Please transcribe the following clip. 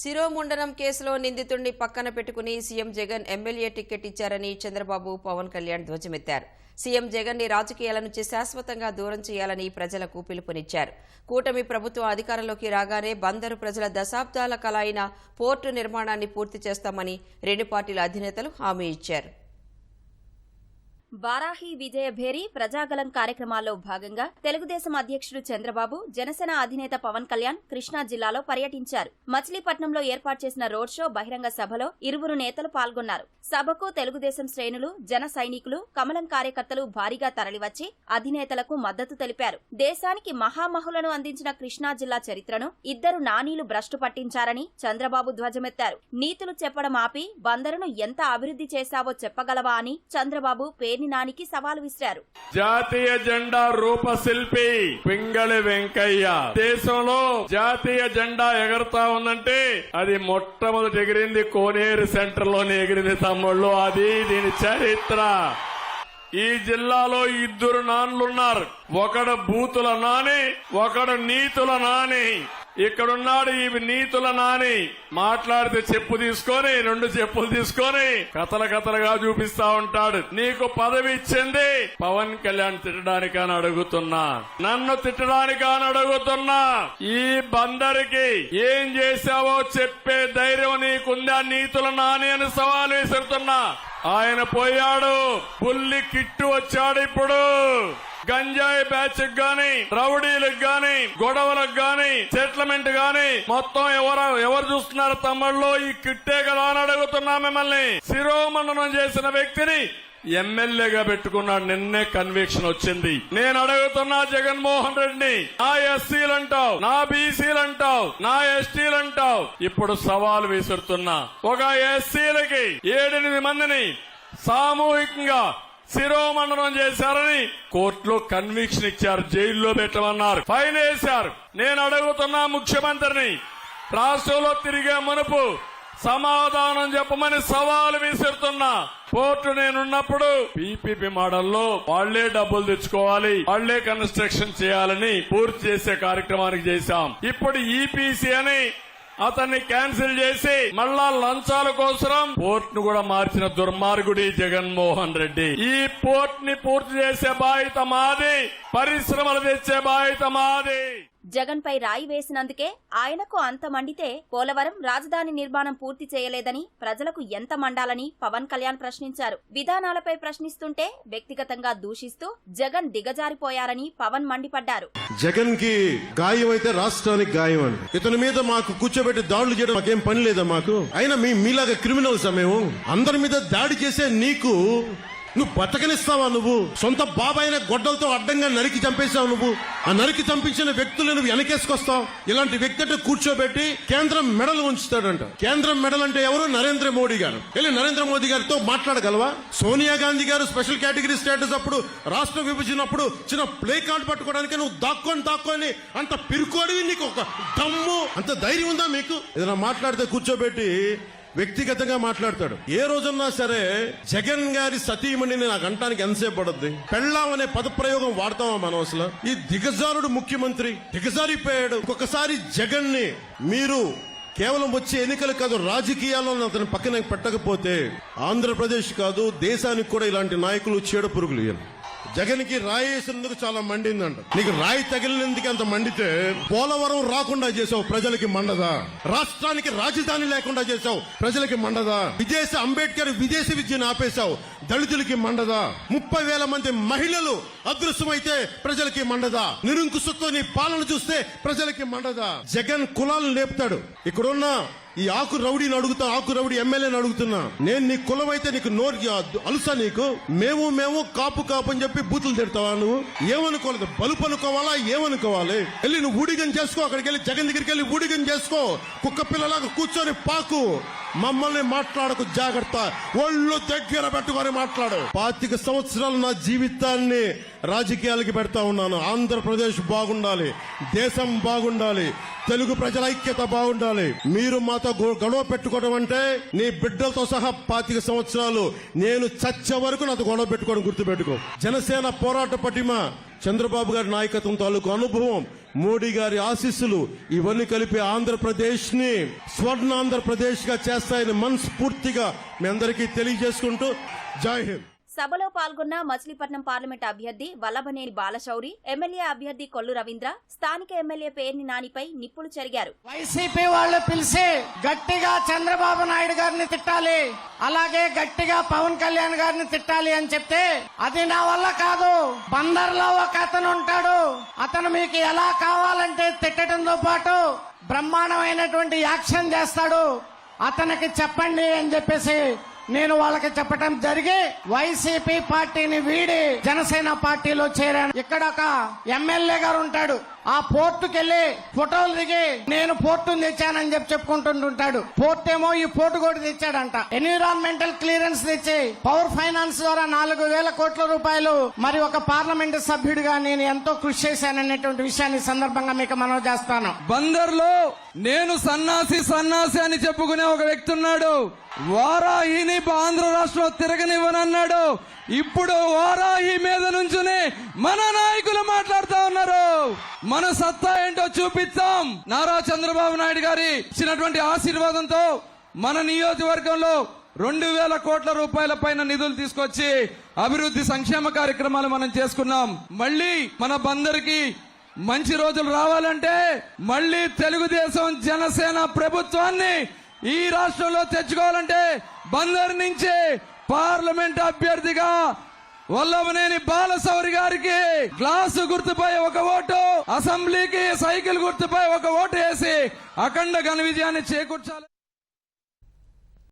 శిరోముండనం కేసులో నిందితుడిని పక్కన పెట్టుకుని సీఎం జగన్ ఎమ్మెల్యే టికెట్ ఇచ్చారని చంద్రబాబు పవన్ కళ్యాణ్ ధ్వజమెత్తారు. సీఎం జగన్ని రాజకీయాల నుంచి శాశ్వతంగా దూరం చేయాలని ప్రజలకు పిలుపునిచ్చారు. కూటమి ప్రభుత్వం అధికారంలోకి రాగానే బందరు ప్రజల దశాబ్దాల కల అయిన పోర్టు నిర్మాణాన్ని పూర్తి చేస్తామని రెండు పార్టీల అధినేతలు హామీ ఇచ్చారు. వారాహి విజయ భేరి ప్రజాగలం కార్యక్రమాల్లో భాగంగా తెలుగుదేశం అధ్యక్షుడు చంద్రబాబు జనసేన అధినేత పవన్ కళ్యాణ్ కృష్ణా జిల్లాలో పర్యటించారు. మచిలీపట్నంలో ఏర్పాటు చేసిన రోడ్ షో బహిరంగ సభలో ఇరువురు నేతలు పాల్గొన్నారు. సభకు తెలుగుదేశం శ్రేణులు జన సైనికులు కమలం కార్యకర్తలు భారీగా తరలివచ్చి అధినేతలకు మద్దతు తెలిపారు. దేశానికి మహామహులను అందించిన కృష్ణా జిల్లా చరిత్రను ఇద్దరు నానీలు భ్రష్టు పట్టించారని చంద్రబాబు ధ్వజమెత్తారు. నీతులు చెప్పడం ఆపి బందరును ఎంత అభివృద్ధి చేశావో చెప్పగలవా అని చంద్రబాబు పేరు పేర్ని నానికి సవాల్ విసిరారు. జాతీయ జెండా రూపశిల్పి పింగళి వెంకయ్య. దేశంలో జాతీయ జెండా ఎగరతా ఉందంటే అది మొట్టమొదటి ఎగిరింది కోనేరు సెంటర్లోనే ఎగిరింది తమ్ముళ్ళు. అది దీని చరిత్ర. ఈ జిల్లాలో ఇద్దరు నాన్లున్నారు. ఒకడు బూతుల నాని ఒకడు నీతుల నాని. ఇక్కడున్నాడు ఈ నీతుల నాని. మాట్లాడితే చెప్పు తీసుకొని రెండు చెప్పులు తీసుకొని కథల కథలుగా చూపిస్తా ఉంటాడు. నీకు పదవి ఇచ్చింది. పవన్ కళ్యాణ్ తిట్టడానికి అని అడుగుతున్నా. నన్ను తిట్టడానికి అని అడుగుతున్నా. ఈ బందరికి ఏం చేశావో చెప్పే ధైర్యం నీకుందా నీతుల నాని అని సవాల్ విసురుతున్నా. ఆయన పోయాడు. పుల్లి కిట్టు వచ్చాడు ఇప్పుడు. గంజాయి బ్యాచ్ గాని రౌడీలకు గాని గొడవలకు గాని సెటిల్మెంట్ గాని మొత్తం ఎవరు ఎవరు చూస్తున్నారు తమ్ముళ్ళు? ఈ కిట్టే కదా అని అడుగుతున్నా మిమ్మల్ని. శిరోమండనం చేసిన వ్యక్తిని ఎమ్మెల్యేగా పెట్టుకున్నాడు నిన్నే కన్విక్షన్ వచ్చింది. నేను అడుగుతున్నా జగన్మోహన్ రెడ్డిని. నా ఎస్సీలు అంటావు నా బీసీలు అంటావు నా ఎస్టీలు అంటావు ఇప్పుడు సవాల్ విసురుతున్నా. ఒక ఎస్సీలకి ఏడెనిమిది మందిని సామూహికంగా శిరోమండనం చేశారని కోర్టులో కన్విక్షన్ ఇచ్చారు జైల్లో పెట్టమన్నారు. ఫైన్ వేశారు. నేను అడుగుతున్నా ముఖ్యమంత్రిని రాష్ట్రంలో తిరిగే మునుపు సమాధానం చెప్పమని సవాలు విసురుతున్నా కోర్టు నేనున్నప్పుడు పీపీపీ మోడల్లో వాళ్ళే డబ్బులు తెచ్చుకోవాలి వాళ్ళే కన్స్ట్రక్షన్ చేయాలని పూర్తి చేసే కార్యక్రమానికి చేశాం. ఇప్పుడు ఈపీసీ అని అతన్ని క్యాన్సిల్ చేసి మళ్ళా లంచాల కోసం పోర్ట్ను కూడా మార్చిన దుర్మార్గుడి జగన్మోహన్ రెడ్డి. ఈ పోర్ట్ని పూర్తి చేసే బాధ్యత మాది పరిశ్రమలు తెచ్చే బాధ్యత మాది. జగన్ పై రాయి వేసినందుకే ఆయనకు అంత మండితే పోలవరం రాజధాని నిర్మాణం పూర్తి చేయలేదని ప్రజలకు ఎంత మండాలని పవన్ కళ్యాణ్ ప్రశ్నించారు. విధానాలపై ప్రశ్నిస్తుంటే వ్యక్తిగతంగా దూషిస్తూ జగన్ దిగజారిపోయారని పవన్ మండిపడ్డారు. జగన్కి గాయం అయితే రాష్ట్రానికి గాయం అండి ఇతని మీద మాకు కూర్చోబెట్టి దాడులు చేయడం మాకేం పని లేదా మాకు? అయినా మీ మీలాగా క్రిమినల్స్ మేము? అందరి మీద దాడి చేసే నీకు నువ్వు బతకనిస్తావా నువ్వు? సొంత బాబాయిన గొడ్డలతో అడ్డంగా నరికి చంపేశావు నువ్వు. ఆ నరికి చంపించిన వ్యక్తులు నువ్వు వెనకేసుకొస్తావు. ఇలాంటి వ్యక్తి అంటే కూర్చోబెట్టి కేంద్రం మెడలు ఉంచుతాడంట. కేంద్రం మెడల్ అంటే ఎవరు? నరేంద్ర మోడీ గారు. వెళ్ళి నరేంద్ర మోదీ గారితో మాట్లాడగలవా? సోనియా గాంధీ గారు స్పెషల్ కేటగిరీ స్టేటస్ అప్పుడు రాష్ట్ర విభజనప్పుడు చిన్న ప్లే కార్డ్ పట్టుకోవడానికి నువ్వు దాక్కొని దాక్కొని అంత పిరుకోడివి నీకు ఒక దమ్ము. అంత ధైర్యం ఉందా మీకు? ఏదైనా మాట్లాడితే కూర్చోబెట్టి వ్యక్తిగతంగా మాట్లాడతాడు. ఏ రోజున్నా సరే జగన్ గారి సతీమణిని నాకు అంటానికి ఎంతసేపు పడుద్ది? పెళ్ళాం అనే పదప్రయోగం వాడతామా మనం అసలు? ఈ దిగజారుడు ముఖ్యమంత్రి దిగజారిపోయాడు. ఒక్కొక్కసారి జగన్ని మీరు కేవలం వచ్చే ఎన్నికలు కాదు రాజకీయాల్లో అతని పక్కన పెట్టకపోతే ఆంధ్రప్రదేశ్ కాదు దేశానికి కూడా ఇలాంటి నాయకులు చీడ పురుగులు జగన్కి రాయి చాలా మండిందంట. నీకు రాయి తగిలినందుకు అంత మండితే పోలవరం రాకుండా చేసావు ప్రజలకి మండదా? రాష్ట్రానికి రాజధాని లేకుండా చేసావు ప్రజలకి మండదా? విదేశీ అంబేద్కర్ విదేశీ విద్యను ఆపేశావు దళితులకి మండదా? ముప్పై వేల మంది మహిళలు అదృశ్యమైతే ప్రజలకి మండదా? నిరుంకుశతో నీ పాలన చూస్తే ప్రజలకి మండదా? జగన్ కులాలను లేపుతాడు. ఇక్కడున్న ఈ ఆకు రౌడీని అడుగుతా ఆకు రౌడీ ఎమ్మెల్యేని అడుగుతున్నా. నేను నీ కులం అయితే నీకు నోరు అలుసా నీకు? మేము మేము కాపు కాపు అని చెప్పి బూతులు తిడతావా నువ్వు? ఏమనుకోలేదు బలుపు అనుకోవాలా ఏమనుకోవాలి? వెళ్ళి నువ్వు ఊడిగం చేసుకో అక్కడికి వెళ్ళి జగన్ దగ్గరికి వెళ్ళి ఊడిగం చేసుకో. కుక్క పిల్లలాగా కూర్చొని పాకు. మమ్మల్ని మాట్లాడకు జాగ్రత్త. ఒళ్ళు దగ్గర పెట్టుకొని మాట్లాడు. పాతిక సంవత్సరాలు నా జీవితాన్ని రాజకీయాలకి పెడతా ఉన్నాను. ఆంధ్రప్రదేశ్ బాగుండాలి దేశం బాగుండాలి. తెలుగు ప్రజల ఐక్యత బాగుండాలి. మీరు మాతో గొ- గొడవ పెట్టుకోవడం అంటే నీ బిడ్డలతో సహా పాతిక సంవత్సరాలు నేను చచ్చే వరకు నాతో గొడవ పెట్టుకోవడం గుర్తుపెట్టుకో. జనసేన పోరాట పటిమ చంద్రబాబు గారి నాయకత్వం తాలూకు అనుభవం మోడీ గారి ఆశీస్సులు ఇవన్నీ కలిపి ఆంధ్రప్రదేశ్ని స్వర్ణాంధ్రప్రదేశ్గా చేస్తాయని మనస్ఫూర్తిగా మీ అందరికీ తెలియజేసుకుంటూ జై హింద్. సభలో పాల్గొన్న మచిలీపట్నం పార్లమెంట్ అభ్యర్థి వల్లభనేని బాలశౌరి ఎమ్మెల్యే అభ్యర్థి కొల్లు రవీంద్ర స్థానిక ఎమ్మెల్యే పేర్ని నానిపై నిప్పులు చెరిగారు. వైసీపీ వాళ్ళు పిలిచి గట్టిగా చంద్రబాబు నాయుడు గారిని తిట్టాలి అలాగే గట్టిగా పవన్ కళ్యాణ్ గారిని తిట్టాలి అని చెప్తే అది నా వల్ల కాదు. బందర్లో ఒక అతను ఉంటాడు. అతను మీకు ఎలా కావాలంటే తిట్టడంతో పాటు బ్రహ్మాండమైనటువంటి యాక్షన్ చేస్తాడు. అతనికి చెప్పండి అని చెప్పేసి నేను వాళ్ళకి చెప్పటం జరిగి వైసీపీ పార్టీని వీడి జనసేన పార్టీలో చేరాను. ఇక్కడ ఒక ఎమ్మెల్యే గారు ఉంటాడు. ఆ పోర్టుకి వెళ్ళి ఫోటోలు దిగి నేను పోర్టు తెచ్చానని చెప్పి చెప్పుకుంటుంటాడు పోర్ట్ ఏమో ఈ పోర్టు కూడా తెచ్చాడంట. ఎన్విరాన్మెంటల్ క్లియరెన్స్ తెచ్చి పవర్ ఫైనాన్స్ ద్వారా నాలుగు వేల కోట్ల రూపాయలు మరి ఒక పార్లమెంట్ సభ్యుడిగా నేను ఎంతో కృషి చేశాననేటువంటి విషయాన్ని సందర్భంగా మీకు మనవి చేస్తాను. బందర్లో నేను సన్నాసి సన్నాసి అని చెప్పుకునే ఒక వ్యక్తి ఉన్నాడు. వారాహిని ఆంధ్ర రాష్ట్రం తిరగనివ్వనన్నాడు. ఇప్పుడు వారాహి మీద నుంచుని మన నాయకులు మాట్లాడు మన సత్తా ఏంటో చూపిస్తాం నారా చంద్రబాబు నాయుడు గారి ఇచ్చినటువంటి ఆశీర్వాదంతో మన నియోజకవర్గంలో రెండు వేల కోట్ల రూపాయల పైన నిధులు తీసుకొచ్చి అభివృద్ధి సంక్షేమ కార్యక్రమాలు మనం చేసుకున్నాం. మళ్ళీ మన బందరికి మంచి రోజులు రావాలంటే మళ్ళీ తెలుగుదేశం జనసేన ప్రభుత్వాన్ని ఈ రాష్ట్రంలో తెచ్చుకోవాలంటే బందర్ నుంచి పార్లమెంట్ అభ్యర్థిగా వల్లభనేని బాలసౌరి గారికి గ్లాసు గుర్తుపై ఒక ఓటు అసెంబ్లీకి సైకిల్ గుర్తుపై ఒక ఓటు వేసి అఖండ ఘన విజయాన్ని చేకూర్చాలి.